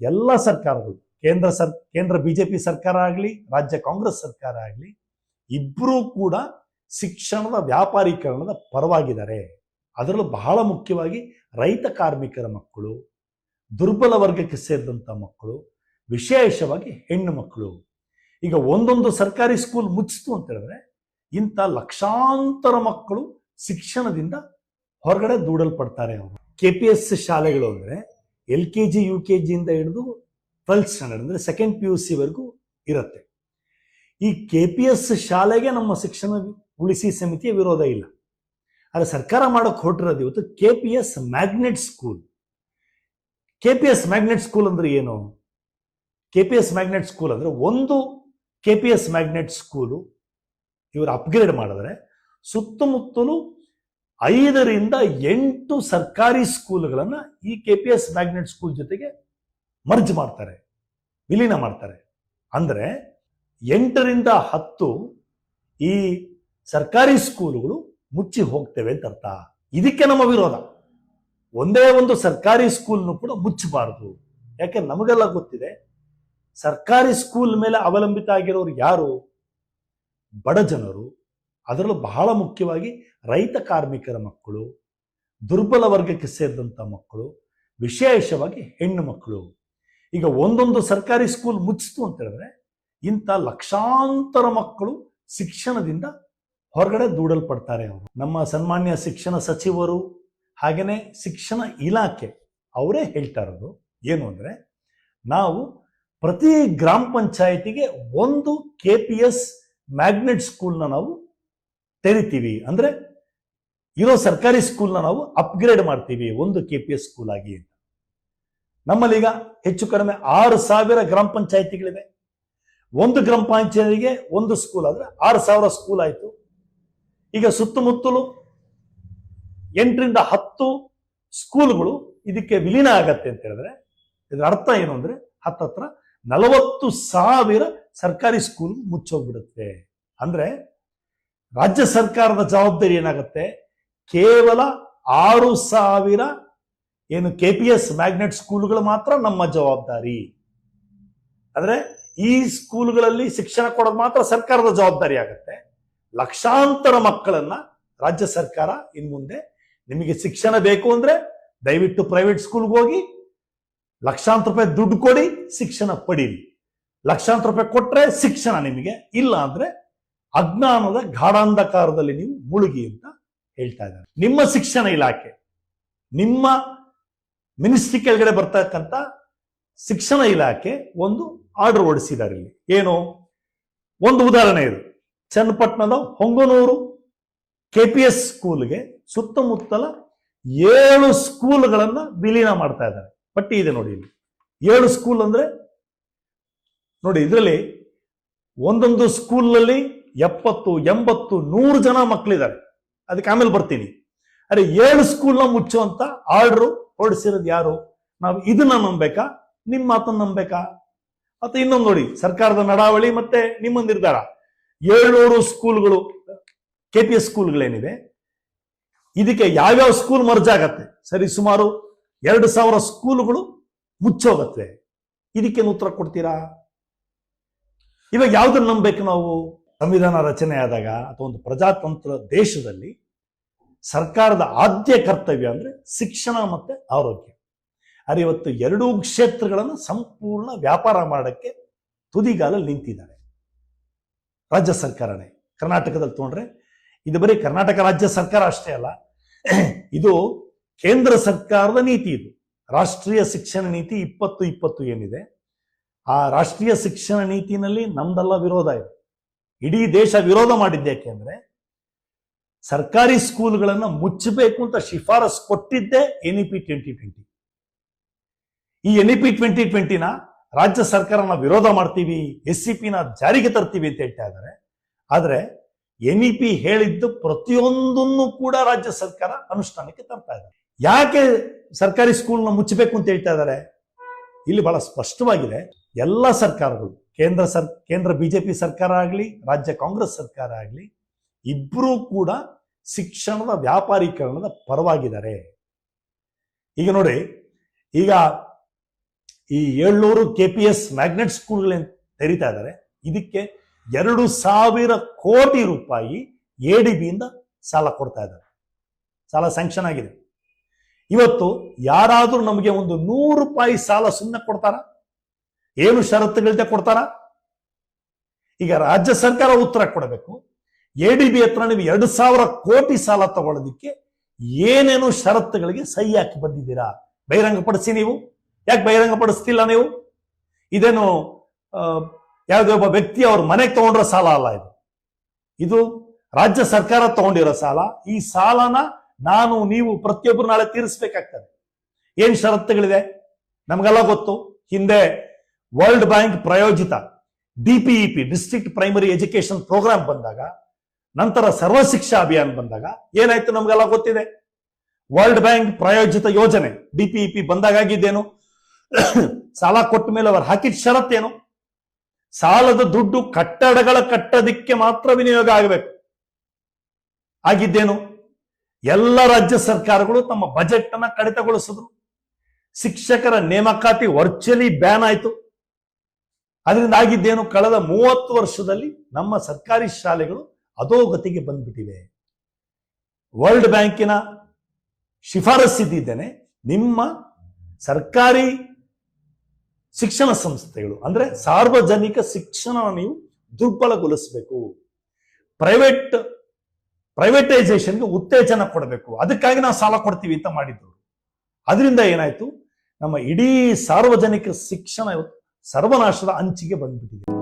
ಎಲ್ಲ ಸರ್ಕಾರಗಳು, ಕೇಂದ್ರ ಸರ್, ಕೇಂದ್ರ ಬಿಜೆಪಿ ಸರ್ಕಾರ ಆಗಲಿ, ರಾಜ್ಯ ಕಾಂಗ್ರೆಸ್ ಸರ್ಕಾರ ಆಗಲಿ ಇಬ್ಬರೂ ಕೂಡ ಶಿಕ್ಷಣದ ವ್ಯಾಪಾರೀಕರಣದ ಪರವಾಗಿದ್ದಾರೆ. ಅದರಲ್ಲೂ ಬಹಳ ಮುಖ್ಯವಾಗಿ ರೈತ ಕಾರ್ಮಿಕರ ಮಕ್ಕಳು, ದುರ್ಬಲ ವರ್ಗಕ್ಕೆ ಸೇರಿದಂಥ ಮಕ್ಕಳು, ವಿಶೇಷವಾಗಿ ಹೆಣ್ಣು ಮಕ್ಕಳು. ಈಗ ಒಂದೊಂದು ಸರ್ಕಾರಿ ಸ್ಕೂಲ್ ಮುಚ್ಚಿತು ಅಂತ ಹೇಳಿದ್ರೆ ಇಂಥ ಲಕ್ಷಾಂತರ ಮಕ್ಕಳು ಶಿಕ್ಷಣದಿಂದ ಹೊರಗಡೆ ದೂಡಲ್ಪಡ್ತಾರೆ ಅವರು. ಕೆ ಪಿ ಎಸ್ ಶಾಲೆಗಳು ಅಂದರೆ L K G, U K ಜಿಯಿಂದ ಹಿಡಿದು ಟ್ವೆಲ್ತ್ ಸ್ಟ್ಯಾಂಡರ್ಡ್ ಅಂದರೆ ಸೆಕೆಂಡ್ ಪಿ ಯು ಸಿವರೆಗೂ ಇರುತ್ತೆ. ಈ ಕೆ ಪಿ ಎಸ್ ಶಾಲೆಗೆ ನಮ್ಮ ಶಿಕ್ಷಣ ಉಳಿಸಿ ಸಮಿತಿಯ ವಿರೋಧ ಇಲ್ಲ. ಆದರೆ ಸರ್ಕಾರ ಮಾಡೋಕೆ ಹೊರಟಿರೋದು ಇವತ್ತು K P S magnet school K P S magnet school ಅಂದ್ರೆ ಏನು? K P S magnet school ಅಂದ್ರೆ ಒಂದು K P S magnet school ಇವರು ಅಪ್ಗ್ರೇಡ್ ಮಾಡಿದ್ರೆ ಸುತ್ತಮುತ್ತಲು ಐದರಿಂದ ಎಂಟು ಸರ್ಕಾರಿ ಸ್ಕೂಲ್ಗಳನ್ನ ಈ K P S magnet school ಜೊತೆಗೆ ಮರ್ಜ್ ಮಾಡ್ತಾರೆ, ವಿಲೀನ ಮಾಡ್ತಾರೆ. ಅಂದ್ರೆ ಎಂಟರಿಂದ ಹತ್ತು ಈ ಸರ್ಕಾರಿ ಸ್ಕೂಲುಗಳು ಮುಚ್ಚಿ ಹೋಗ್ತೇವೆ ಅಂತ ಅರ್ಥ. ಇದಕ್ಕೆ ನಮ್ಮ ವಿರೋಧ. ಒಂದೇ ಒಂದು ಸರ್ಕಾರಿ ಸ್ಕೂಲ್ನು ಕೂಡ ಮುಚ್ಚಬಾರದು. ಯಾಕೆ ನಮಗೆಲ್ಲ ಗೊತ್ತಿದೆ, ಸರ್ಕಾರಿ ಸ್ಕೂಲ್ ಮೇಲೆ ಅವಲಂಬಿತ ಆಗಿರೋರು ಯಾರು? ಬಡ ಜನರು ಅದರಲ್ಲೂ ಬಹಳ ಮುಖ್ಯವಾಗಿ ರೈತ ಕಾರ್ಮಿಕರ ಮಕ್ಕಳು, ದುರ್ಬಲ ವರ್ಗಕ್ಕೆ ಸೇರಿದಂಥ ಮಕ್ಕಳು, ವಿಶೇಷವಾಗಿ ಹೆಣ್ಣು ಮಕ್ಕಳು. ಈಗ ಒಂದೊಂದು ಸರ್ಕಾರಿ ಸ್ಕೂಲ್ ಮುಚ್ಚಿತು ಅಂತ ಹೇಳಿದ್ರೆ ಇಂಥ ಲಕ್ಷಾಂತರ ಮಕ್ಕಳು ಶಿಕ್ಷಣದಿಂದ ಹೊರಗಡೆ ದೂಡಲ್ಪಡ್ತಾರೆ ಅವರು. ನಮ್ಮ ಸನ್ಮಾನ್ಯ ಶಿಕ್ಷಣ ಸಚಿವರು ಹಾಗೆಯೇ ಶಿಕ್ಷಣ ಇಲಾಖೆ ಅವರೇ ಹೇಳ್ತಾ ಇರೋದು ಏನು ಅಂದರೆ ನಾವು ಪ್ರತಿ ಗ್ರಾಮ ಪಂಚಾಯಿತಿಗೆ ಒಂದು ಕೆ ಪಿ ಎಸ್ ಮ್ಯಾಗ್ನೆಟ್ ಸ್ಕೂಲ್ನ ನಾವು ತೆರಿತೀವಿ. ಅಂದರೆ ಇರೋ ಸರ್ಕಾರಿ ಸ್ಕೂಲ್ನ ನಾವು ಅಪ್ಗ್ರೇಡ್ ಮಾಡ್ತೀವಿ. ಒಂದು ಕೆ ಪಿ ಎಸ್ ಸ್ಕೂಲ್ ಆಗಿ ನಮ್ಮಲ್ಲಿ ಈಗ ಹೆಚ್ಚು ಕಡಿಮೆ ಆರು ಸಾವಿರ ಗ್ರಾಮ ಪಂಚಾಯಿತಿಗಳಿವೆ. ಒಂದು ಗ್ರಾಮ ಪಂಚಾಯತಿಗೆ ಒಂದು ಸ್ಕೂಲ್ ಆದರೆ ಆರು ಸಾವಿರ ಸ್ಕೂಲ್ ಆಯಿತು. ಈಗ ಸುತ್ತಮುತ್ತಲು ಎಂಟರಿಂದ ಹತ್ತು ಸ್ಕೂಲ್ಗಳು ಇದಕ್ಕೆ ವಿಲೀನ ಆಗತ್ತೆ ಅಂತ ಹೇಳಿದ್ರೆ, ಇದರ ಅರ್ಥ ಏನು ಅಂದ್ರೆ ಹತ್ತತ್ರ ನಲವತ್ತು ಸಾವಿರ ಸರ್ಕಾರಿ ಸ್ಕೂಲ್ ಮುಚ್ಚೋಗ್ಬಿಡುತ್ತೆ. ಅಂದ್ರೆ ರಾಜ್ಯ ಸರ್ಕಾರದ ಜವಾಬ್ದಾರಿ ಏನಾಗುತ್ತೆ? ಕೇವಲ ಆರು ಸಾವಿರ ಏನು ಕೆ ಪಿ ಎಸ್ ಮ್ಯಾಗ್ನೆಟ್ ಸ್ಕೂಲ್ಗಳು ಮಾತ್ರ ನಮ್ಮ ಜವಾಬ್ದಾರಿ. ಅಂದ್ರೆ ಈ ಸ್ಕೂಲ್ಗಳಲ್ಲಿ ಶಿಕ್ಷಣ ಕೊಡೋದು ಮಾತ್ರ ಸರ್ಕಾರದ ಜವಾಬ್ದಾರಿ ಆಗುತ್ತೆ. ಲಕ್ಷಾಂತರ ಮಕ್ಕಳನ್ನ ರಾಜ್ಯ ಸರ್ಕಾರ ಇನ್ ಮುಂದೆ ನಿಮಗೆ ಶಿಕ್ಷಣ ಬೇಕು ಅಂದ್ರೆ ದಯವಿಟ್ಟು ಪ್ರೈವೇಟ್ ಸ್ಕೂಲ್ಗೆ ಹೋಗಿ ಲಕ್ಷಾಂತರ ರೂಪಾಯಿ ದುಡ್ಡು ಕೊಡಿ, ಶಿಕ್ಷಣ ಪಡೀರಿ. ಲಕ್ಷಾಂತರ ರೂಪಾಯಿ ಕೊಟ್ರೆ ಶಿಕ್ಷಣ ನಿಮಗೆ ಇಲ್ಲ ಅಂದ್ರೆ ಅಜ್ಞಾನದ ಗಾಢಾಂಧಕಾರದಲ್ಲಿ ನೀವು ಮುಳುಗಿ ಅಂತ ಹೇಳ್ತಾ ಇದ್ದಾರೆ. ನಿಮ್ಮ ಶಿಕ್ಷಣ ಇಲಾಖೆ, ನಿಮ್ಮ ಮಿನಿಸ್ಟ್ರಿ ಕೆಳಗಡೆ ಬರ್ತಕ್ಕಂಥ ಶಿಕ್ಷಣ ಇಲಾಖೆ ಒಂದು ಆರ್ಡರ್ ಹೊಡಿಸಿದ್ದಾರೆ ಇಲ್ಲಿ. ಏನು? ಒಂದು ಉದಾಹರಣೆ ಇದು. ಚನ್ನಪಟ್ಟಣದ ಹೊಂಗನೂರು ಕೆ ಪಿ ಎಸ್ ಸ್ಕೂಲ್ಗೆ ಸುತ್ತಮುತ್ತಲ ಏಳು ಸ್ಕೂಲ್ಗಳನ್ನ ವಿಲೀನ ಮಾಡ್ತಾ ಇದ್ದಾರೆ. ಪಟ್ಟಿ ಇದೆ ನೋಡಿ ಇಲ್ಲಿ. ಏಳು ಸ್ಕೂಲ್ ಅಂದ್ರೆ ನೋಡಿ ಇದರಲ್ಲಿ ಒಂದೊಂದು ಸ್ಕೂಲ್ನಲ್ಲಿ ಎಪ್ಪತ್ತು, ಎಂಬತ್ತು, ನೂರು ಜನ ಮಕ್ಕಳಿದ್ದಾರೆ ಅದಕ್ಕೆ ಆಮೇಲೆ ಬರ್ತೀನಿ. ಅರೆ, ಏಳು ಸ್ಕೂಲ್ನ ಮುಚ್ಚುವಂತ ಆರ್ಡರ್ ಹೊರಡಿಸಿರೋದು ಯಾರು? ನಾವು ಇದನ್ನ ನಂಬೇಕಾ? ನಿಮ್ಮ ಮಾತನ್ನ ನಂಬೇಕಾ? ಮತ್ತೆ ಇನ್ನೊಂದು ನೋಡಿ, ಸರ್ಕಾರದ ನಡಾವಳಿ ಮತ್ತೆ ನಿಮ್ಮ ನಿರ್ಧಾರ. ಏಳ್ನೂರು ಸ್ಕೂಲ್ಗಳು ಕೆ ಪಿ ಎಸ್ ಸ್ಕೂಲ್ಗಳೇನಿವೆ ಇದಕ್ಕೆ ಯಾವ್ಯಾವ ಸ್ಕೂಲ್ ಮರ್ಜ್ ಆಗತ್ತೆ? ಸರಿ, ಸುಮಾರು ಎರಡು ಸಾವಿರ ಸ್ಕೂಲ್ಗಳು ಮುಚ್ಚೋಗತ್ತೆ. ಇದಕ್ಕೇನು ಉತ್ತರ ಕೊಡ್ತೀರಾ? ಇವಾಗ ಯಾವ್ದನ್ನ ನಂಬೇಕು ನಾವು? ಸಂವಿಧಾನ ರಚನೆ ಆದಾಗ ಅಥವಾ ಒಂದು ಪ್ರಜಾತಂತ್ರ ದೇಶದಲ್ಲಿ ಸರ್ಕಾರದ ಆದ್ಯ ಕರ್ತವ್ಯ ಅಂದ್ರೆ ಶಿಕ್ಷಣ ಮತ್ತೆ ಆರೋಗ್ಯ. ಆದರೆ ಇವತ್ತು ಎರಡೂ ಕ್ಷೇತ್ರಗಳನ್ನು ಸಂಪೂರ್ಣ ವ್ಯಾಪಾರ ಮಾಡಕ್ಕೆ ತುದಿಗಾಲಲ್ಲಿ ನಿಂತಿದ್ದಾರೆ. ರಾಜ್ಯ ಸರ್ಕಾರನೇ, ಕರ್ನಾಟಕದಲ್ಲಿ ತೊಗೊಂಡ್ರೆ, ಇದು ಬರೀ ಕರ್ನಾಟಕ ರಾಜ್ಯ ಸರ್ಕಾರ ಅಷ್ಟೇ ಅಲ್ಲ, ಇದು ಕೇಂದ್ರ ಸರ್ಕಾರದ ನೀತಿ ಇದು. ರಾಷ್ಟ್ರೀಯ ಶಿಕ್ಷಣ ನೀತಿ ಇಪ್ಪತ್ತು ಇಪ್ಪತ್ತು ಏನಿದೆ, ಆ ರಾಷ್ಟ್ರೀಯ ಶಿಕ್ಷಣ ನೀತಿನಲ್ಲಿ ನಮ್ದೆಲ್ಲ ವಿರೋಧ ಇದೆ. ಇಡೀ ದೇಶ ವಿರೋಧ ಮಾಡಿದ್ದೇಕೆ ಅಂದ್ರೆ ಸರ್ಕಾರಿ ಸ್ಕೂಲ್ಗಳನ್ನ ಮುಚ್ಚಬೇಕು ಅಂತ ಶಿಫಾರಸ್ ಕೊಟ್ಟಿದ್ದೆ ಎನ್ ಇ ಟ್ವೆಂಟಿ ಟ್ವೆಂಟಿ. ಈ ಎನ್ ಇ ಪಿ ಟ್ವೆಂಟಿ ಟ್ವೆಂಟಿನ ರಾಜ್ಯ ಸರ್ಕಾರನ ವಿರೋಧ ಮಾಡ್ತೀವಿ ಎಸ್ ಸಿ ಪಿನ ಜಾರಿಗೆ ತರ್ತೀವಿ ಅಂತ ಹೇಳ್ತಾ ಇದ್ದಾರೆ. ಆದ್ರೆ ಎನ್ ಇ ಪಿ ಹೇಳಿದ್ದು ಪ್ರತಿಯೊಂದನ್ನು ಕೂಡ ರಾಜ್ಯ ಸರ್ಕಾರ ಅನುಷ್ಠಾನಕ್ಕೆ ತರ್ತಾ ಇದೆ. ಯಾಕೆ ಸರ್ಕಾರಿ ಸ್ಕೂಲ್ನ ಮುಚ್ಚಬೇಕು ಅಂತ ಹೇಳ್ತಾ ಇದ್ದಾರೆ? ಇಲ್ಲಿ ಬಹಳ ಸ್ಪಷ್ಟವಾಗಿದೆ. ಎಲ್ಲ ಸರ್ಕಾರಗಳು ಕೇಂದ್ರ ಸರ್, ಕೇಂದ್ರ ಬಿಜೆಪಿ ಸರ್ಕಾರ ಆಗಲಿ, ರಾಜ್ಯ ಕಾಂಗ್ರೆಸ್ ಸರ್ಕಾರ ಆಗಲಿ ಇಬ್ಬರೂ ಕೂಡ ಶಿಕ್ಷಣದ ವ್ಯಾಪಾರೀಕರಣದ ಪರವಾಗಿದ್ದಾರೆ. ಈಗ ನೋಡಿ, ಈಗ ಈ ಏಳ್ನೂರು ಕೆ ಪಿ ಎಸ್ ಮ್ಯಾಗ್ನೆಟ್ ಸ್ಕೂಲ್ಗಳೇನು ತೆರೀತಾ ಇದ್ದಾರೆ. ಇದಕ್ಕೆ ಎರಡು ಸಾವಿರ ಕೋಟಿ ರೂಪಾಯಿ ಎ ಡಿ ಬಿಯಿಂದ ಸಾಲ ಕೊಡ್ತಾ ಇದ್ದಾರೆ. ಸಾಲ ಸ್ಯಾಂಕ್ಷನ್ ಆಗಿದೆ. ಇವತ್ತು ಯಾರಾದರೂ ನಮಗೆ ಒಂದು ನೂರು ರೂಪಾಯಿ ಸಾಲ ಸುಮ್ಮನೆ ಕೊಡ್ತಾರ? ಏನು ಷರತ್ತುಗಳಿದೆ ಕೊಡ್ತಾರ? ಈಗ ರಾಜ್ಯ ಸರ್ಕಾರ ಉತ್ತರ ಕೊಡಬೇಕು. ಎ ಡಿ ಬಿ ಹತ್ರ ನೀವು ಎರಡು ಸಾವಿರ ಕೋಟಿ ಸಾಲ ತಗೊಳ್ಳೋದಿಕ್ಕೆ ಏನೇನು ಷರತ್ತುಗಳಿಗೆ ಸಹಿ ಹಾಕಿ ಬಂದಿದ್ದೀರಾ? ಬಹಿರಂಗಪಡಿಸಿ ನೀವು. ಯಾಕೆ ಬಹಿರಂಗಪಡಿಸ್ತಿಲ್ಲ ನೀವು? ಇದೇನು ಯಾವುದೇ ಒಬ್ಬ ವ್ಯಕ್ತಿ ಅವ್ರ ಮನೆಗೆ ತಗೊಂಡ್ರ ಸಾಲ ಅಲ್ಲ ಇದು. ಇದು ರಾಜ್ಯ ಸರ್ಕಾರ ತಗೊಂಡಿರೋ ಸಾಲ. ಈ ಸಾಲನ ನಾನು, ನೀವು ಪ್ರತಿಯೊಬ್ಬರು ನಾಳೆ ತೀರಿಸ್ಬೇಕಾಗ್ತದೆ. ಏನ್ ಷರತ್ತುಗಳಿದೆ ನಮ್ಗೆಲ್ಲ ಗೊತ್ತು. ಹಿಂದೆ ವರ್ಲ್ಡ್ ಬ್ಯಾಂಕ್ ಪ್ರಾಯೋಜಿತ DPEP district primary education programme ಬಂದಾಗ, ನಂತರ ಸರ್ವ ಶಿಕ್ಷಾ ಅಭಿಯಾನ ಬಂದಾಗ ಏನಾಯ್ತು ನಮಗೆಲ್ಲ ಗೊತ್ತಿದೆ? ವರ್ಲ್ಡ್ ಬ್ಯಾಂಕ್ ಪ್ರಾಯೋಜಿತ ಯೋಜನೆ ಡಿಪಿಇಪಿ ಬಂದಾಗ ಆಗಿದ್ದೇನು? ಸಾಲ ಕೊಟ್ಟ ಮೇಲೆ ಅವರು ಹಾಕಿದ ಷರತ್ತೇನು? ಸಾಲದ ದುಡ್ಡು ಕಟ್ಟಡಗಳ ಕಟ್ಟೋದಿಕ್ಕೆ ಮಾತ್ರ ವಿನಿಯೋಗ ಆಗಬೇಕು. ಆಗಿದ್ದೇನು? ಎಲ್ಲ ರಾಜ್ಯ ಸರ್ಕಾರಗಳು ತಮ್ಮ ಬಜೆಟ್ ಅನ್ನ ಕಡಿತಗೊಳಿಸಿದ್ರು. ಶಿಕ್ಷಕರ ನೇಮಕಾತಿ ವರ್ಚುಲಿ ಬ್ಯಾನ್ ಆಯಿತು. ಅದರಿಂದ ಆಗಿದ್ದೇನು ಕಳೆದ ಮೂವತ್ತು ವರ್ಷದಲ್ಲಿ ನಮ್ಮ ಸರ್ಕಾರಿ ಶಾಲೆಗಳು ಅಧೋಗತಿಗೆ ಬಂದ್ಬಿಟ್ಟಿವೆ. ವರ್ಲ್ಡ್ ಬ್ಯಾಂಕಿನ ಶಿಫಾರಸ್ಸಿದ್ದೇನೆ ನಿಮ್ಮ ಸರ್ಕಾರಿ ಶಿಕ್ಷಣ ಸಂಸ್ಥೆಗಳು, ಅಂದ್ರೆ ಸಾರ್ವಜನಿಕ ಶಿಕ್ಷಣ ನೀವು ದುರ್ಬಲಗೊಳಿಸಬೇಕು. ಪ್ರೈವೇಟ್, ಪ್ರೈವೇಟೈಸೇಷನ್ಗೆ ಉತ್ತೇಜನ ಕೊಡಬೇಕು. ಅದಕ್ಕಾಗಿ ನಾವು ಸಾಲ ಕೊಡ್ತೀವಿ ಅಂತ ಮಾಡಿದ್ರು ಅದರಿಂದ ಏನಾಯ್ತು? ನಮ್ಮ ಇಡೀ ಸಾರ್ವಜನಿಕ ಶಿಕ್ಷಣ ಸರ್ವನಾಶದ ಅಂಚಿಗೆ ಬಂದ್ಬಿಟ್ಟಿದೆ.